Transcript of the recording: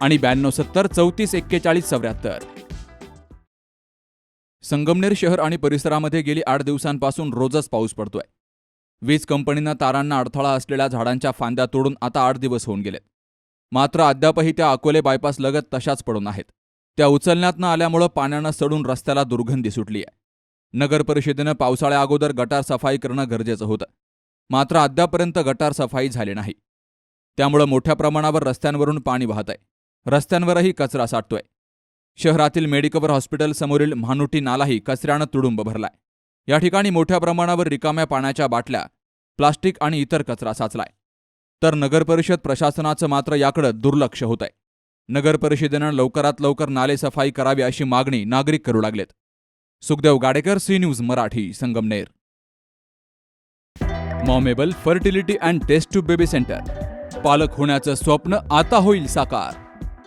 आणि ब्याण्णव सत्तर चौतीस एक्केचाळीस चौऱ्याहत्तर. संगमनेर शहर आणि परिसरामध्ये गेली आठ दिवसांपासून रोजच पाऊस पडतोय. वीज कंपनीनं तारांना अडथळा असलेल्या झाडांच्या फांद्या तोडून आता आठ दिवस होऊन गेलेत. मात्र अद्यापही त्या अकोले बायपास लगत तशाच पडून आहेत. त्या उचलण्यात न आल्यामुळं पाण्यानं सडून रस्त्याला दुर्गंधी सुटली आहे. नगर परिषदेनं पावसाळ्या अगोदर गटार सफाई करणं गरजेचं होतं. मात्र अद्यापर्यंत गटार सफाई झाली नाही. त्यामुळं मोठ्या प्रमाणावर रस्त्यांवरून पाणी वाहत आहे. रस्त्यांवरही कचरा साठतोय. शहरातील मेडिकवर हॉस्पिटल समोरील म्हानुटी नालाही कचऱ्यानं तुडुंब भरलाय. या ठिकाणी मोठ्या प्रमाणावर रिकाम्या पाण्याच्या बाटल्या प्लास्टिक आणि इतर कचरा साचलाय. तर नगरपरिषद प्रशासनाचं मात्र याकडं दुर्लक्ष होत आहे नगरपरिषदेनं लवकरात लवकर नाले सफाई करावी अशी मागणी नागरिक करू लागलेत. Sukhdev Gadekar C news Marathi Sangamner. मॉमेबल fertility and test tube baby centre. पालक होण्याचं स्वप्न आता होईल साकार.